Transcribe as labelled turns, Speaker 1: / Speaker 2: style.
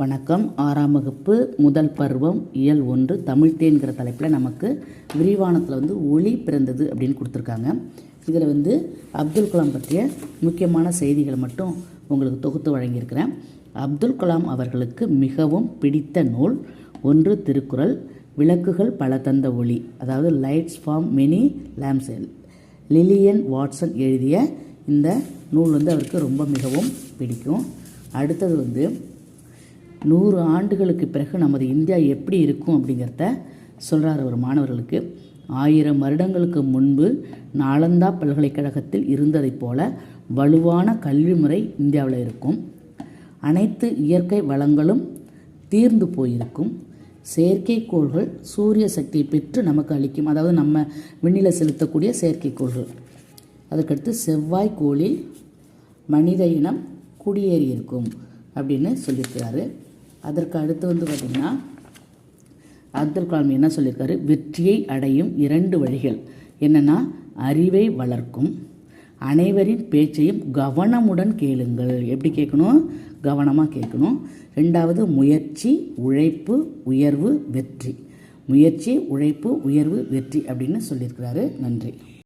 Speaker 1: வணக்கம். ஆறாம் வகுப்பு முதல் பருவம் இயல் ஒன்று தமிழ்த்தேங்கிற தலைப்பில் நமக்கு விரிவானத்தில் வந்து ஒளி பிறந்தது அப்படின்னு கொடுத்துருக்காங்க. இதில் வந்து அப்துல் கலாம் பற்றிய முக்கியமான செய்திகளை மட்டும் உங்களுக்கு தொகுத்து வழங்கியிருக்கிறேன். அப்துல் கலாம் அவர்களுக்கு மிகவும் பிடித்த நூல் ஒன்று திருக்குறள். விளக்குகள் பல தந்த ஒளி அதாவது lights from many lamps. Lillian Watson எழுதிய இந்த நூல் வந்து அவருக்கு ரொம்ப மிகவும் பிடிக்கும். அடுத்தது வந்து நூறு ஆண்டுகளுக்கு பிறகு நமது இந்தியா எப்படி இருக்கும் அப்படிங்கிறத சொல்கிறார் ஒரு மாணவர்களுக்கு. ஆயிரம் வருடங்களுக்கு முன்பு நாலந்தா பல்கலைக்கழகத்தில் இருந்ததைப் போல வலுவான கல்வி முறை இந்தியாவில் இருக்கும். அனைத்து இயற்கை வளங்களும் தீர்ந்து போயிருக்கும். செயற்கைக்கோள்கள் சூரிய சக்தியை பெற்று நமக்கு அளிக்கும். அதாவது நம்ம விண்ணில் செலுத்தக்கூடிய செயற்கைக்கோள்கள். அதுக்கடுத்து செவ்வாய் கோளில் மனித இனம் குடியேறி இருக்கும் அப்படின்னு சொல்லியிருக்கிறாரு. அதற்கு அடுத்து வந்து பார்த்திங்கன்னா அப்துல் கலாம் என்ன சொல்லியிருக்காரு வெற்றியை அடையும் இரண்டு வழிகள். என்னென்னா அறிவை வளர்க்கும் அனைவரின் பேச்சையும் கவனமுடன் கேளுங்கள். எப்படி கேட்கணும்? கவனமாக கேட்கணும். ரெண்டாவது முயற்சி உழைப்பு உயர்வு வெற்றி. முயற்சி உழைப்பு உயர்வு வெற்றி அப்படின்னு சொல்லியிருக்கிறாரு. நன்றி.